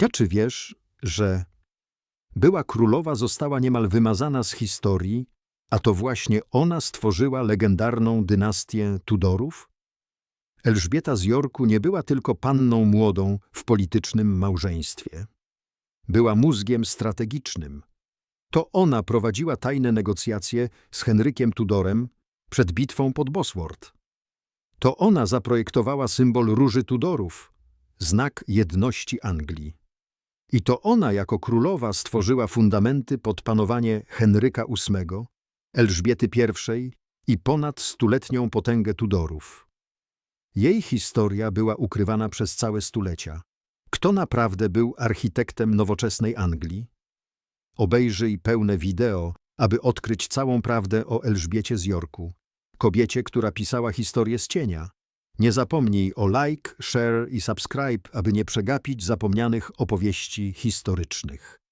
Ja czy wiesz, że była królowa została niemal wymazana z historii, a to właśnie ona stworzyła legendarną dynastię Tudorów? Elżbieta z Jorku nie była tylko panną młodą w politycznym małżeństwie. Była mózgiem strategicznym. To ona prowadziła tajne negocjacje z Henrykiem Tudorem przed bitwą pod Bosworth. To ona zaprojektowała symbol Róży Tudorów, znak jedności Anglii. I to ona jako królowa stworzyła fundamenty pod panowanie Henryka VIII, Elżbiety I i ponad stuletnią potęgę Tudorów. Jej historia była ukrywana przez całe stulecia. Kto naprawdę był architektem nowoczesnej Anglii? Obejrzyj pełne wideo, aby odkryć całą prawdę o Elżbiecie z Jorku, kobiecie, która pisała historię z cienia. Nie zapomnij o like, share i subscribe, aby nie przegapić zapomnianych opowieści historycznych.